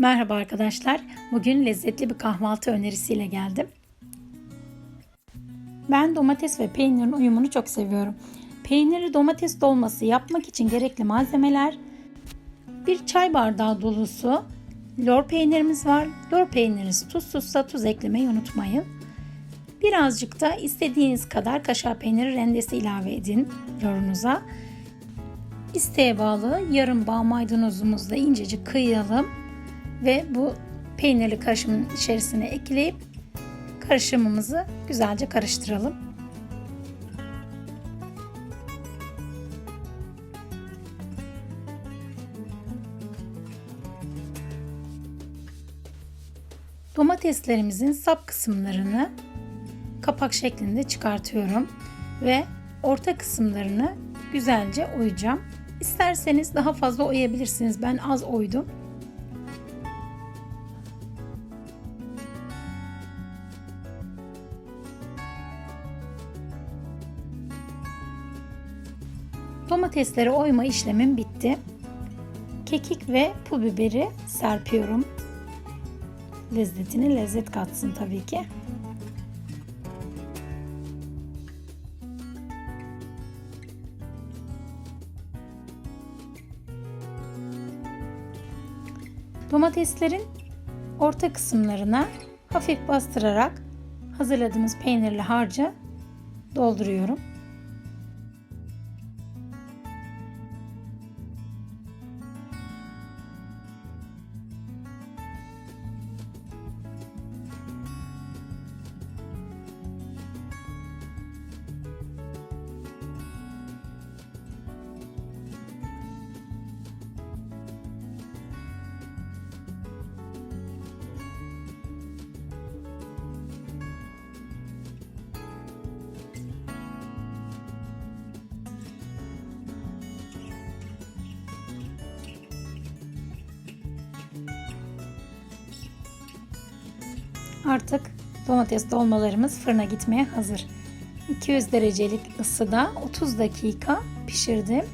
Merhaba arkadaşlar. Bugün lezzetli bir kahvaltı önerisiyle geldim. Ben domates ve peynirin uyumunu çok seviyorum. Peynirli domates dolması yapmak için gerekli malzemeler bir çay bardağı dolusu lor peynirimiz var. Lor peyniriniz tuzsuzsa tuz eklemeyi unutmayın. Birazcık da istediğiniz kadar kaşar peyniri rendesi ilave edin lorunuza. İsteğe bağlı yarım bağ maydanozumuzu da incecik kıyalım ve bu peynirli karışımın içerisine ekleyip karışımımızı güzelce karıştıralım. Domateslerimizin sap kısımlarını kapak şeklinde çıkartıyorum ve orta kısımlarını güzelce oyacağım. İsterseniz daha fazla oyabilirsiniz. Ben az oydum. Domatesleri oyma işlemim bitti. Kekik ve pul biberi serpiyorum. Lezzetine lezzet katsın tabii ki. Domateslerin orta kısımlarına hafif bastırarak hazırladığımız peynirli harcı dolduruyorum. Artık domates dolmalarımız fırına gitmeye hazır. 200 derecelik ısıda 30 dakika pişirdim.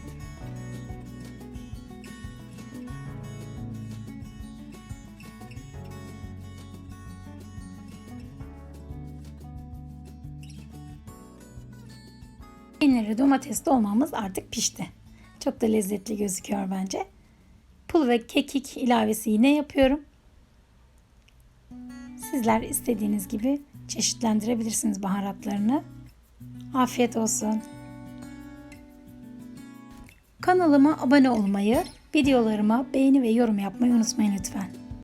Peynirli domates dolmamız artık pişti. Çok da lezzetli gözüküyor bence. Pul ve kekik ilavesi yine yapıyorum. Sizler istediğiniz gibi çeşitlendirebilirsiniz baharatlarını. Afiyet olsun. Kanalıma abone olmayı, videolarıma beğeni ve yorum yapmayı unutmayın lütfen.